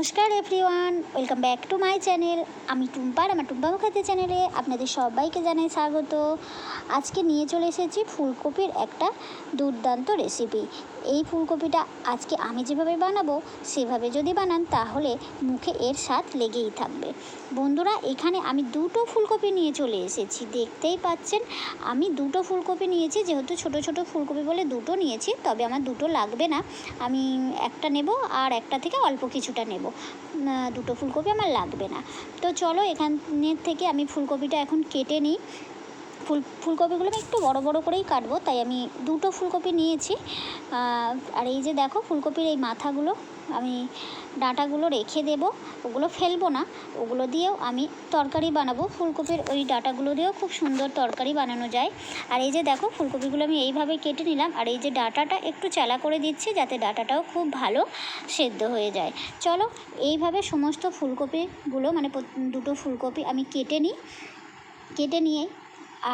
নমস্কার everyone welcome back to my channel আমি টুম্পার আমার টুম্পা মুখার্জি চ্যানেলে আপনাদের সবাইকে জানাই স্বাগত। আজকে নিয়ে চলে এসেছি ফুলকপির একটা দুর্দান্ত রেসিপি এই ফুলকপিটা আজকে আমি যেভাবে বানাবো, সেভাবে যদি বানান, তাহলে মুখে এর স্বাদ লেগেই থাকবে। বন্ধুরা, এখানে আমি দুটো ফুলকপি নিয়ে চলে এসেছি। দেখতেই পাচ্ছেন, আমি দুটো ফুলকপি নিয়েছি, যেহেতু ছোট ছোট ফুলকপি বলে দুটো নিয়েছি, তবে আমার দুটো লাগবে না। আমি একটা নেব আর একটা থেকে অল্প কিছুটা নেব। দুটো ফুলকপি আমার লাগবে না। তো চলো, এখানের থেকে আমি ফুলকপিটা এখন কেটে নিই। ফুল ফুলকপিগুলো আমি একটু বড় বড় করেই কাটবো, তাই আমি দুটো ফুলকপি নিয়েছি। আর এই যে দেখো, ফুলকপির এই মাথাগুলো, আমি ডাঁটাগুলো রেখে দেবো, ওগুলো ফেলব না, ওগুলো দিয়েও আমি তরকারি বানাবো। ফুলকপির ওই ডাঁটাগুলো দিয়েও খুব সুন্দর তরকারি বানানো যায়। আর এই যে দেখো, ফুলকপিগুলো আমি এইভাবে কেটে নিলাম, আর এই যে ডাঁটাটা একটু চালা করে দিচ্ছি, যাতে ডাঁটাটাও খুব ভালো সেদ্ধ হয়ে যায়। চলো, এইভাবে সমস্ত ফুলকপিগুলো মানে দুটো ফুলকপি আমি কেটে নিই। কেটে নিয়ে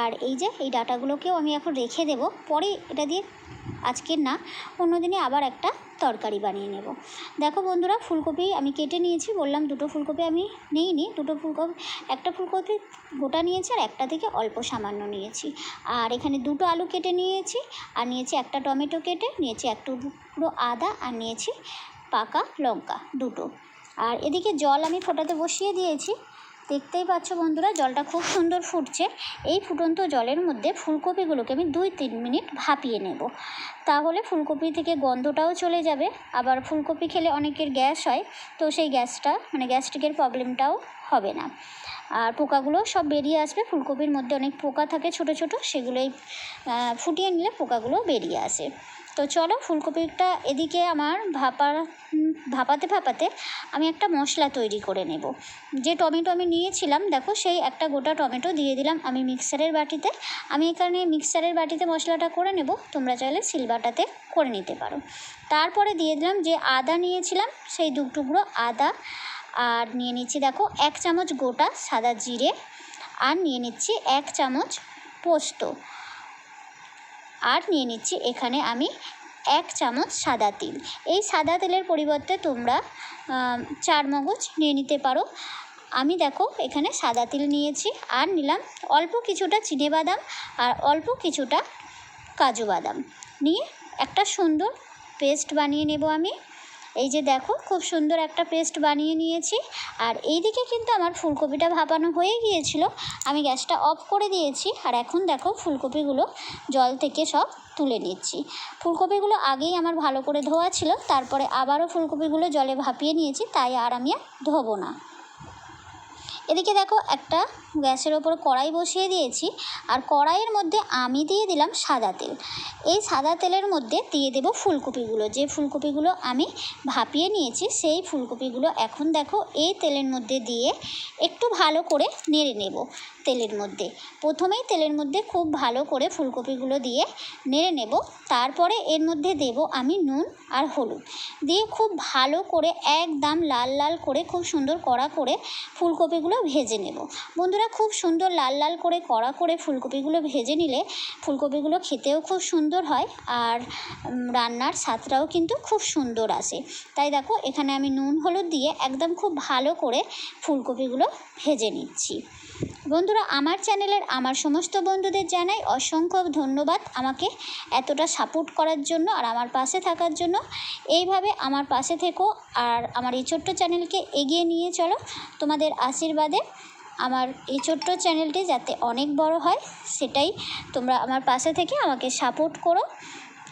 আর এই যে, এই ডাটাগুলোকেও আমি এখন রেখে দেব। পরে এটা দিয়ে আজকের না অন্য দিনে আবার একটা তরকারি বানিয়ে নেব। দেখো বন্ধুরা, ফুলকপি আমি কেটে নিয়েছি, বললাম দুটো ফুলকপি আমি নিইনি, দুটো ফুলকপি, একটা ফুলকপি গোটা নিয়েছি আর একটা থেকে অল্প সামান্য নিয়েছি। আর এখানে দুটো আলু কেটে নিয়েছি, আর নিয়েছি একটা টমেটো কেটে, নিয়েছি এক টুকরো আদা, আর নিয়েছি পাকা লঙ্কা, দুটো। আর এদিকে জল আমি ফোটাতে বসিয়ে দিয়েছি। দেখতেই পাচ্ছ বন্ধুরা, জলটা খুব সুন্দর ফুটছে। এই ফুটন্ত জলের মধ্যে ফুলকপিগুলোকে আমি দুই তিন মিনিট ভাপিয়ে নেব। তাহলে ফুলকপি থেকে গন্ধটাও চলে যাবে। আবার ফুলকপি খেলে অনেকের গ্যাস হয়, তো সেই গ্যাসটা মানে গ্যাস্ট্রিকের প্রবলেমটাও হবে না। আর পোকাগুলো সব বেরিয়ে আসবে, ফুলকপির মধ্যে অনেক পোকা থাকে ছোট ছোট, সেগুলোই ফুটিয়ে নিলে পোকাগুলো বেরিয়ে আসে। তো চলো ফুলকপিটা এদিকে আমার ভাপা ভাপাতে ভাপাতে আমি একটা মশলা তৈরি করে নেব। যে টমেটো আমি নিয়েছিলাম, দেখো সেই একটা গোটা টমেটো দিয়ে দিলাম আমি মিক্সারের বাটিতে। আমি এখানে মিক্সারের বাটিতে মশলাটা করে নেব, তোমরা চাইলে সিলবাটাতে করে নিতে পারো। তারপরে দিয়ে দিলাম যে আদা নিয়েছিলাম, সেই দু টুকরো আদা। আর নিয়ে নিচ্ছি দেখো এক চামচ গোটা সাদা জিরে। আর নিয়ে নিচ্ছি এক চামচ পোস্ত। আর নিয়ে নিচ্ছি। এখানে আমি এক চামচ সাদা তিল। এই সাদা তেলের পরিবর্তে তোমরা চার মগজ নিয়ে নিতে পারো। আমি দেখো, এখানে সাদা তিল নিয়েছি। আর নিলাম অল্প কিছুটা চিনে বাদাম আর অল্প কিছুটা কাজু বাদাম। নিয়ে একটা সুন্দর পেস্ট বানিয়ে নেব আমি। এই যে দেখো, খুব সুন্দর একটা পেস্ট বানিয়ে নিয়েছি। আর এই দিকে কিন্তু আমার ফুলকপিটা ভাপানো হয়ে গিয়েছিল। আমি গ্যাসটা অফ করে দিয়েছি। আর এখন দেখো, ফুলকপিগুলো জল থেকে সব তুলে নিচ্ছি। ফুলকপিগুলো আগেই আমার ভালো করে ধোয়া ছিল। তারপরে আবারও ফুলকপিগুলো জলে ভাপিয়ে নিয়েছি। তাই আর আমি আর ধোবো না। এদিকে দেখো, একটা গ্যাসের ওপর কড়াই বসিয়ে দিয়েছি আর কড়াইয়ের মধ্যে আমি দিয়ে দিলাম সাদা তেল। এই সাদা তেলের মধ্যে দিয়ে দেবো ফুলকপিগুলো। যে ফুলকপিগুলো আমি ভাপিয়ে নিয়েছি, সেই ফুলকপিগুলো এখন দেখো এই তেলের মধ্যে দিয়ে একটু ভালো করে নেড়ে নেব তেলের মধ্যে। প্রথমেই তেলের মধ্যে খুব ভালো করে ফুলকপিগুলো দিয়ে নেড়ে নেব। তারপরে এর মধ্যে দেব আমি নুন আর হলুদ। দিয়ে খুব ভালো করে একদম লাল লাল করে, খুব সুন্দর কড়া করে ফুলকপিগুলো ভেজে নেব। বন্ধুরা খুব সুন্দর লাল লাল করে কড়া করে ফুলকপিগুলো ভেজে নিলে ফুলকপিগুলো খেতেও খুব সুন্দর হয় আর রান্নার স্বাদটাও কিন্তু খুব সুন্দর আসে। তাই দেখো, এখানে আমি নুন, হলুদ দিয়ে একদম খুব ভালো করে ফুলকপিগুলো ভেজে নিচ্ছি। বন্ধুরা, আমার চ্যানেলের আমার সমস্ত বন্ধুদের জানাই অসংখ্য ধন্যবাদ আমাকে এতটা সাপোর্ট করার জন্য আর আমার পাশে থাকার জন্য। এইভাবে আমার পাশে থেকো আর আমার এই ছোট্ট চ্যানেলকে এগিয়ে নিয়ে চলো। তোমাদের আশীর্বাদে আমার এই ছোট্ট চ্যানেলটি যাতে অনেক বড় হয়, সেটাই তোমরা আমার পাশে থেকে আমাকে সাপোর্ট করো।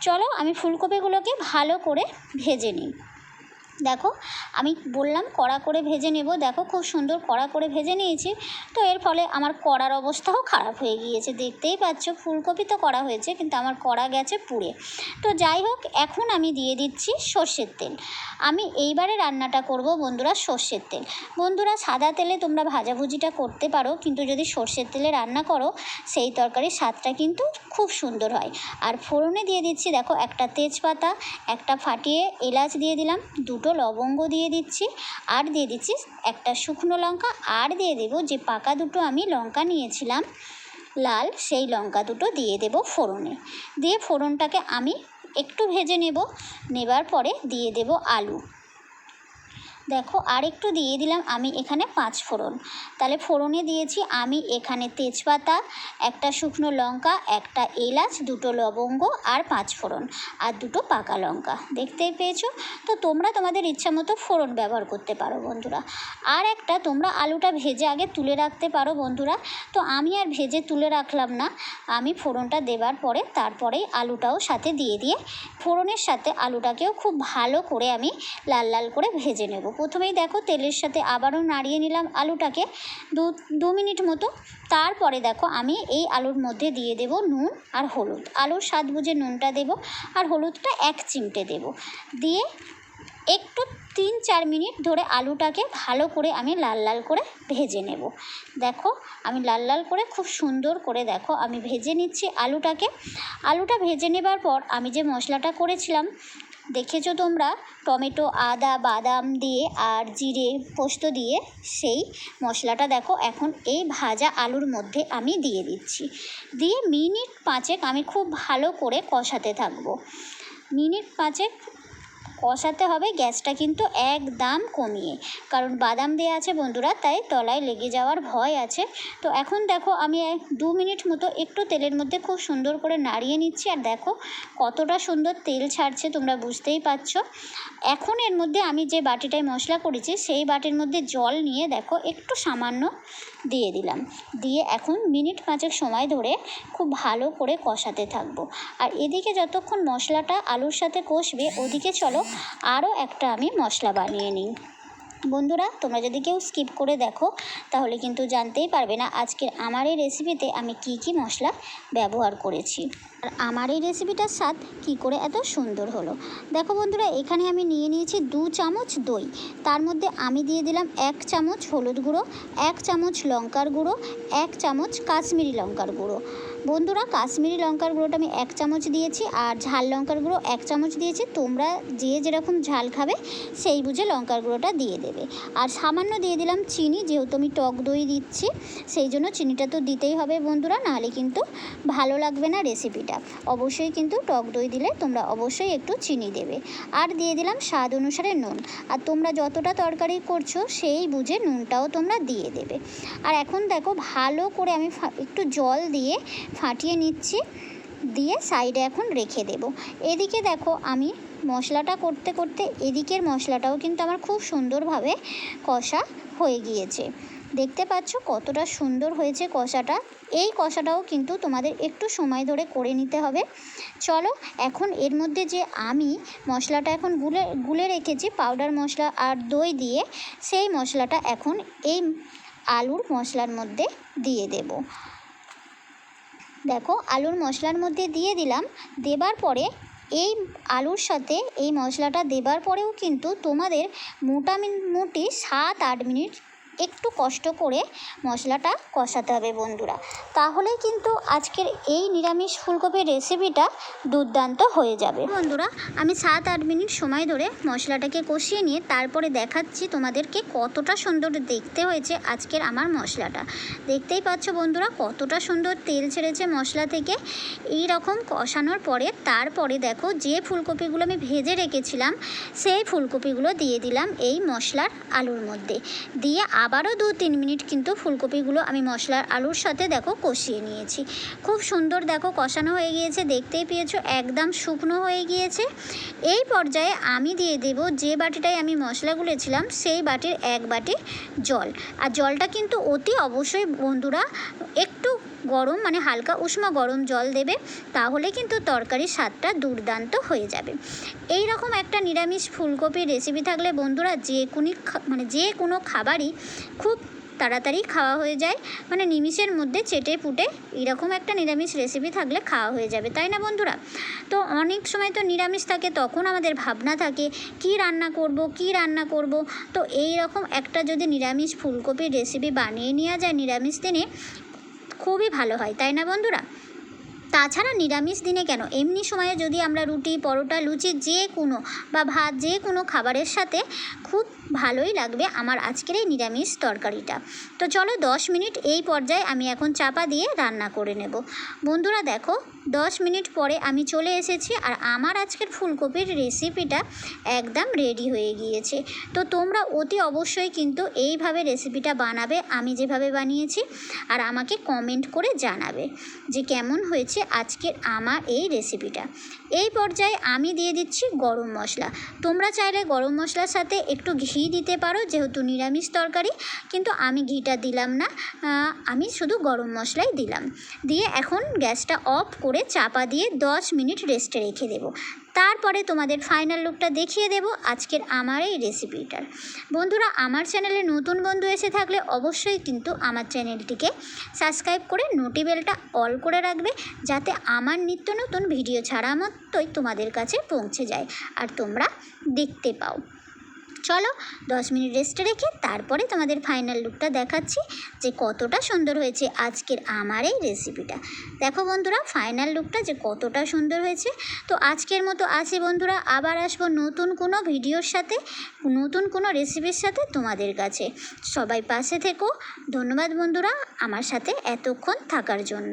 চলো আমি ফুলকপিগুলোকে ভালো করে ভেজে নিই। দেখো, আমি বললাম কড়া করে ভেজে নেব। দেখো, খুব সুন্দর কড়া করে ভেজে নিয়েছি। তো এর ফলে আমার কড়ার অবস্থাও খারাপ হয়ে গিয়েছে। দেখতেই পাচ্ছ, ফুলকপি তো করা হয়েছে, কিন্তু আমার কড়া গেছে পুড়ে। তো যাই হোক, এখন আমি দিয়ে দিচ্ছি সর্ষের তেল। আমি এইবারে রান্নাটা করব বন্ধুরা সর্ষের তেল। বন্ধুরা, সাদা তেলে তোমরা ভাজাভুজিটা করতে পারো, কিন্তু যদি সর্ষের তেলে রান্না করো, সেই তরকারির স্বাদটা কিন্তু খুব সুন্দর হয়। আর ফোড়নে দিয়ে দিচ্ছি, দেখো, একটা তেজপাতা, একটা ফাটিয়ে এলাচ দিয়ে দিলাম, দুটো লবঙ্গ দিয়ে দিচ্ছি, আর দিয়ে দিচ্ছি একটা শুকনো লঙ্কা, আর দিয়ে দেবো যে পাকা দুটো আমি লঙ্কা নিয়েছিলাম, লাল সেই লঙ্কা দুটো দিয়ে দেব ফোড়নে। দিয়ে ফোড়নটাকে আমি একটু ভেজে নেব, নেবার পরে দিয়ে দেব আলু। দেখো আর একটু দিয়ে দিলাম আমি এখানে পাঁচ ফোড়ন। তাহলে ফোড়নে দিয়েছি আমি এখানে তেজপাতা, একটা শুকনো লঙ্কা, একটা এলাচ, দুটো লবঙ্গ আর পাঁচ ফোড়ন আর দুটো পাকা লঙ্কা। দেখতেই পেয়েছ? তো তোমরা তোমাদের ইচ্ছা মতো ফোড়ন ব্যবহার করতে পারো বন্ধুরা। আর একটা তোমরা আলুটা ভেজে আগে তুলে রাখতে পারো বন্ধুরা। তো আমি আর ভেজে তুলে রাখলাম না। আমি ফোড়নটা দেবার পরে তারপরেই আলুটাও সাথে দিয়ে দিয়ে ফোড়নের সাথে আলুটাকেও খুব ভালো করে আমি লাল লাল করে ভেজে নেব। প্রথমেই দেখো তেলের সাথে আবারও নাড়িয়ে নিলাম আলুটাকে। দু দু মিনিট মতো। তারপরে দেখো আমি এই আলুর মধ্যে দিয়ে দেব নুন আর হলুদ। আলুর স্বাদ বুঝে নুনটা দেব আর হলুদটা এক চিমটে দেব। দিয়ে একটু তিন, চার মিনিট ধরে আলুটাকে ভালো করে আমি লাল লাল করে ভেজে নেব। দেখো আমি লাল লাল করে খুব সুন্দর করে দেখো আমি ভেজে নিচ্ছি আলুটাকে। আলুটা ভেজে নেবার পর আমি যে মশলাটা করেছিলাম দেখেছ তোমরা? টমেটো, আদা, বাদাম দিয়ে আর জিরে পোস্ত দিয়ে সেই মশলাটা দেখো, এখন এই ভাজা আলুর মধ্যে আমি দিয়ে দিচ্ছি। দিয়ে মিনিট পাঁচেক আমি খুব ভালো করে কষাতে থাকব। মিনিট পাঁচেক কষাতে হবে, গ্যাসটা কিন্তু একদম কমিয়ে। কারণ বাদাম দেওয়া আছে বন্ধুরা, তাই তলায় লেগে যাওয়ার ভয় আছে। তো এখন দেখো আমি দু মিনিট মতো একটু তেলের মধ্যে খুব সুন্দর করে নাড়িয়ে নিচ্ছি। আর দেখো কতটা সুন্দর তেল ছাড়ছে, তোমরা বুঝতেই পারছ। এখন এর মধ্যে আমি যে বাটিটায় মশলা করেছি, সেই বাটির মধ্যে জল নিয়ে দেখো একটু সামান্য দিয়ে দিলাম। দিয়ে এখন মিনিট পাঁচেক সময় ধরে খুব ভালো করে কষাতে থাকব। আর এদিকে যতক্ষণ মশলাটা আলুর সাথে কষবে, ওদিকে চলো আরও একটা আমি মশলা বানিয়ে নিই। বন্ধুরা, তোমরা যদি কেউ স্কিপ করে দেখো, তাহলে কিন্তু জানতেই পারবে না আজকের আমার এই রেসিপিতে আমি কি কি মশলা ব্যবহার করেছি। আর আমার এই রেসিপিটার স্বাদ কি করে এত সুন্দর হলো। দেখো বন্ধুরা, এখানে আমি নিয়ে নিয়েছি দু চামচ দই। তার মধ্যে আমি দিয়ে দিলাম এক চামচ হলুদ গুঁড়ো, এক চামচ লঙ্কার গুঁড়ো, এক চামচ কাশ্মীরি লঙ্কার গুঁড়ো। বন্ধুরা, কাশ্মীরি লঙ্কার গুঁড়োটা আমি এক চামচ দিয়েছি আর ঝাল লঙ্কার গুঁড়ো এক চামচ দিয়েছি। তোমরা যে যেরকম ঝাল খাবে সেই বুঝে লঙ্কার গুঁড়োটা দিয়ে দেবে। আর সামান্য দিয়ে দিলাম চিনি, যেহেতু আমি টক দই দিচ্ছি, সেই জন্য চিনিটা তো দিতেই হবে বন্ধুরা, নাহলে কিন্তু ভালো লাগবে না রেসিপিটা। অবশ্যই কিন্তু টক দই দিলে তোমরা অবশ্যই একটু চিনি দেবে। আর দিয়ে দিলাম স্বাদ অনুসারে নুন। আর তোমরা যতটা তরকারি করছ সেই বুঝে নুনটাও তোমরা দিয়ে দেবে। আর এখন দেখো ভালো করে আমি একটু জল দিয়ে ফাটিয়ে নিচ্ছি, দিয়ে সাইডে এখন রেখে দেব। এদিকে দেখো আমি মশলাটা করতে করতে এদিকের মশলাটাও কিন্তু আমার খুব সুন্দরভাবে কষা হয়ে গিয়েছে। দেখতে পাচ্ছ কতটা সুন্দর হয়েছে কষাটা। এই কষাটাও কিন্তু তোমাদের একটু সময় ধরে করে নিতে হবে। চলো এখন এর মধ্যে যে আমি মশলাটা এখন গুলে গুলে রেখেছি পাউডার মশলা আর দই দিয়ে, সেই মশলাটা এখন এই আলুর মশলার মধ্যে দিয়ে দেবো। দেখো, আলুর মশলার মধ্যে দিয়ে দিলাম। দেবার পরে এই আলুর সাথে এই মশলাটা দেবার পরেও কিন্তু তোমাদের মোটামুটি সাত আট মিনিট একটু কষ্ট করে মশলাটা কষাতে হবে বন্ধুরা। তাহলে কিন্তু আজকের এই নিরামিষ ফুলকপির রেসিপিটা দুর্দান্ত হয়ে যাবে। বন্ধুরা, আমি সাত আট মিনিট সময় ধরে মশলাটাকে কষিয়ে নিয়ে তারপরে দেখাচ্ছি তোমাদেরকে কতটা সুন্দর দেখতে হয়েছে আজকের আমার মশলাটা। দেখতেই পাচ্ছ বন্ধুরা, কতটা সুন্দর তেল ছেড়েছে মশলা থেকে। এই রকম কষানোর পরে তারপরে দেখো যে ফুলকপিগুলো আমি ভেজে রেখেছিলাম, সেই ফুলকপিগুলো দিয়ে দিলাম এই মশলার আলুর মধ্যে। দিয়ে আবারও দু তিন মিনিট কিন্তু ফুলকপিগুলো আমি মশলার আলুর সাথে দেখো কষিয়ে নিয়েছি। খুব সুন্দর দেখো কষানো হয়ে গিয়েছে, দেখতেই পেয়েছ একদম শুকনো হয়ে গিয়েছে। এই পর্যায়ে আমি দিয়ে দেব যে বাটিটায় আমি মশলা গুলেছিলাম সেই বাটির এক বাটি জল। আর জলটা কিন্তু অতি অবশ্যই বন্ধুরা একটু গরম মানে হালকা উষ্ণ গরম জল দেবে, তাহলে কিন্তু তরকারির স্বাদটা দুর্দান্ত হয়ে যাবে। এই রকম একটা নিরামিষ ফুলকপির রেসিপি থাকলে বন্ধুরা যে কোনো মানে যে কোনো খাবারই খুব তাড়াতাড়ি খাওয়া হয়ে যায় মানে নিমিষের মধ্যে চেটে পুটে এরকম একটা নিরামিষ রেসিপি থাকলে খাওয়া হয়ে যাবে, তাই না বন্ধুরা? তো অনেক সময় তো নিরামিষ থাকে, তখন আমাদের ভাবনা থাকে, কি রান্না করব, কি রান্না করব? তো এই রকম একটা যদি নিরামিষ ফুলকপির রেসিপি বানিয়ে নেওয়া যায় নিরামিষ দিনে খুবই ভালো হয় তাই না বন্ধুরা? তাছাড়া নিরামিষ দিনে কেন? এমনি সময়ে যদি আমরা রুটি, পরোটা, লুচি যে কোনো বা ভাত যে কোনো খাবারের সাথে খুব ভালোই লাগবে আমার আজকের এই নিরামিষ তরকারিটা। তো চলো দশ মিনিট এই পর্যায়ে আমি এখন চাপা দিয়ে রান্না করে নেব। বন্ধুরা দেখো, দশ মিনিট পরে আমি চলে এসেছি আর আমার আজকের ফুলকপির রেসিপিটা একদম রেডি হয়ে গিয়েছে। তো তোমরা অতি অবশ্যই কিন্তু এইভাবে রেসিপিটা বানাবে, আমি যেভাবে বানিয়েছি আর আমাকে কমেন্ট করে জানাবে যে কেমন হয়েছে আজকের আমার এই রেসিপিটা এই পর্যায়ে আমি দিয়ে দিচ্ছি গরম মশলা। তোমরা চাইলে গরম মশলার সাথে একটু ঘি দিতে পারো, যেহেতু নিরামিষ তরকারি, কিন্তু আমি ঘিটা দিলাম না আমি শুধু গরম মশলাই দিলাম। দিয়ে এখন গ্যাসটা অফ করে চাপা দিয়ে দশ মিনিট রেস্টে রেখে দেবো। তারপরে তোমাদের ফাইনাল লুকটা দেখিয়ে দেব আজকের আমার এই রেসিপিটার বন্ধুরা, আমার চ্যানেলে নতুন বন্ধু এসে থাকলে অবশ্যই কিন্তু আমার চ্যানেলটিকে সাবস্ক্রাইব করে নোটিবেলটা অল করে রাখবে, যাতে আমার নিত্য নতুন ভিডিও ছাড়া মাত্রই তোমাদের কাছে পৌঁছে যায়। আর তোমরা দেখতে পাও। চলো দশ মিনিট রেস্টে রেখে তারপরে তোমাদের ফাইনাল লুকটা দেখাচ্ছি যে কতটা সুন্দর হয়েছে আজকের আমার এই রেসিপিটা দেখো বন্ধুরা ফাইনাল লুকটা যে কতটা সুন্দর হয়েছে। তো আজকের মতো আছে বন্ধুরা, আবার আসব নতুন কোনো ভিডিওর সাথে, নতুন কোনো রেসিপির সাথে তোমাদের কাছে। সবাই পাশে থেকো। ধন্যবাদ বন্ধুরা, আমার সাথে এতক্ষণ থাকার জন্য।